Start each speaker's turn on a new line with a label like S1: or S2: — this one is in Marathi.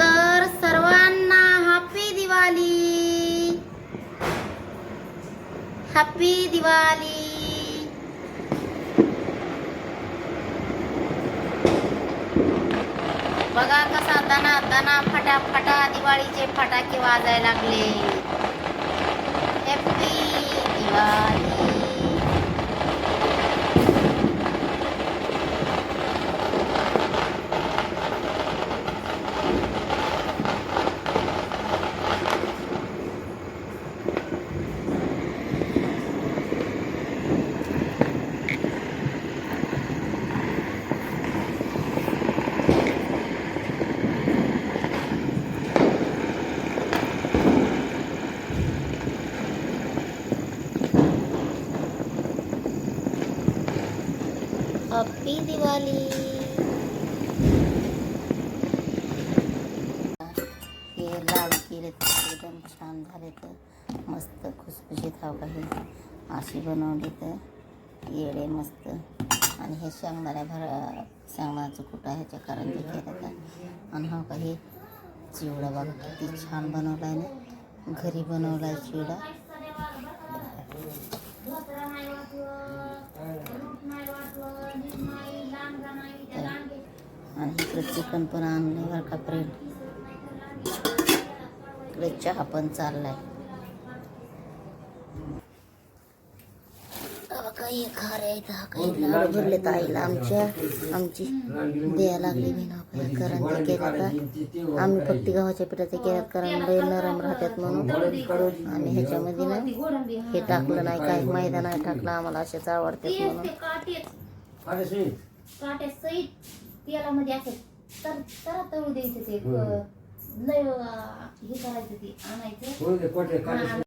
S1: तर सर्वांना हॅपी दिवाळी. हॅपी दिवाळी. बघा कसा दना दना फटा फटा दिवाळीचे फटाके वाजायला लागले हॅपी दिवाळी हॅपी दिवाळी हे लाल केले तर एकदम छान झाले तर मस्त खुसखुशीत हवं काही अशी बनवली तर येडे मस्त. आणि हे शेंगदाण्या भर शेंगदाण्याचं कुठं ह्याच्या कारण केल्या तर आणि हा काही चिवडा बघा किती छान बनवला आहे ना. घरी बनवला आहे चिवडा. आणि इकडे चिकन पण आणलं बरं का फ्रेंड इकडे चहा पण चाललाय. काही खारे आहेत हा काही लाडू आईला आमच्या. आमची लागली मी ना कारण ते आम्ही फक्त गव्हाच्या पिठाच्या केल्यात कारण लय नरम राहतात म्हणून. आणि ह्याच्यामध्ये ना हे टाकलं नाही काही मैदा नाही टाकलं आम्हाला असेच आवडतात म्हणून.
S2: काट्या सहित तेलामध्ये असे तर तर तळू द्यायचं ते लय अं, हे करायचं ते आणायचं. आणि